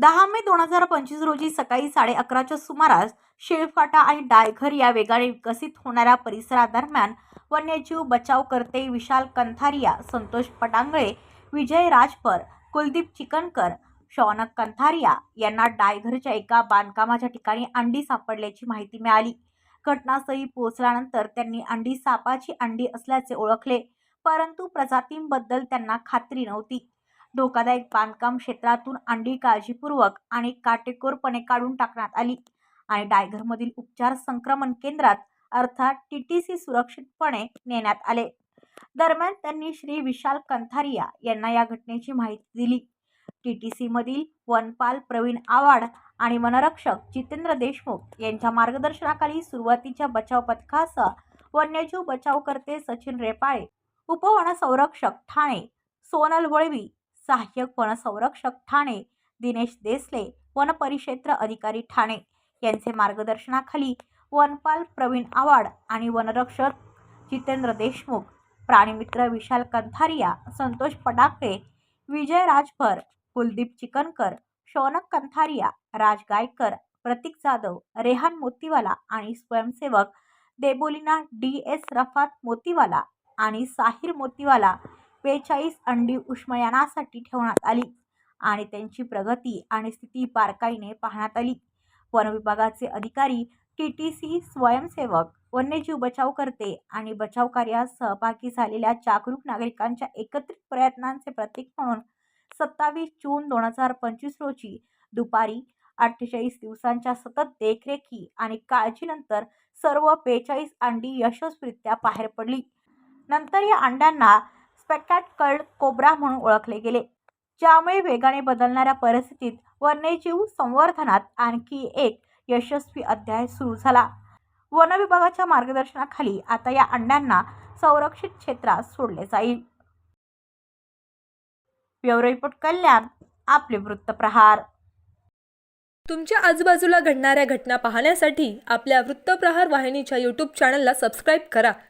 दहा मे दोन हजार पंचवीस रोजी सकाळी साडे अकराच्या सुमारास शेळफाटा आणि डायघर या वेगाने विकसित होणाऱ्या परिसरादरम्यान वन्यजीव बचावकर्ते विशाल कंथारिया संतोष पटांगळे विजय राजपर कुलदीप चिकनकर शौनक कंथारिया यांना डायघरच्या एका बांधकामाच्या ठिकाणी अंडी सापडल्याची माहिती मिळाली. घटनास्थळी पोहोचल्यानंतर त्यांनी अंडी सापाची अंडी असल्याचे ओळखले परंतु प्रजातींबद्दल त्यांना खात्री नव्हती. धोकादायक बांधकाम क्षेत्रातून अंडी काळजीपूर्वक आणि काटेकोरपणे काढून टाकण्यात आली. आणि डायघरमधील उपचार संक्रमण केंद्रात अर्थात टी टी सी सुरक्षितपणे नेण्यात आले. दरम्यान त्यांनी श्री विशाल कंथारिया यांना या घटनेची माहिती दिली. टी टी सीमधील वनपाल प्रवीण आवाड आणि वनरक्षक जितेंद्र देशमुख यांच्या मार्गदर्शनाखाली सुरुवातीच्या बचाव पथकासह वन्यजीव बचावकर्ते सचिन रेपाळे उपवन संरक्षक ठाणे सोनल वळवी सहाय्यक वनसंरक्षक ठाणे दिनेश देसले वनपरिक्षेत्र अधिकारी ठाणे यांचे मार्गदर्शनाखाली वनपाल प्रवीण आवाड आणि वनरक्षक जितेंद्र देशमुख प्राणीमित्र विशाल कंथारिया संतोष पडाके विजय राजभर कुलदीप चिकनकर शौनक कंथारिया राज गायकर प्रतीक जाधव रेहान मोतीवाला आणि स्वयंसेवक देबोलिना डी एस रफात मोतीवाला आणि साहिर मोतीवाला बेचाळीस अंडी उष्मयानासाठी ठेवण्यात आली आणि त्यांची प्रगती आणि स्थिती बारकाईने पाहण्यात आली. वनविभागाचे अधिकारी टी टी सी स्वयंसेवक वन्यजीव बचावकर्ते आणि बचाव कार्यात सहभागी झालेल्या जागरूक नागरिकांच्या एकत्रित प्रयत्नांचे प्रतीक म्हणून सत्तावीस जून दोन हजार पंचवीस रोजी दुपारी अठ्ठेचाळीस दिवसांच्या सतत देखरेखी आणि काळजीनंतर सर्व बेचाळीस अंडी यशस्वीरित्या बाहेर पडली. नंतर या अंड्यांना स्पेकॅट कोब्रा म्हणून ओळखले गेले. ज्यामुळे वेगाने बदलणाऱ्या परिस्थितीत वन्यजीव संवर्धनात आणखी एक यशस्वी अध्याय सुरू झाला. वनविभागाच्या मार्गदर्शनाखाली आता या अंड्यांना संरक्षित क्षेत्रात सोडले जाईल. ब्युरो रिपोर्ट कल्याण आपले वृत्तप्रहार तुमच्या आजूबाजूला घडणाऱ्या घटना पाहण्यासाठी आपल्या वृत्तप्रहार वाहिनीच्या यूट्यूब चॅनलला सबस्क्राईब करा.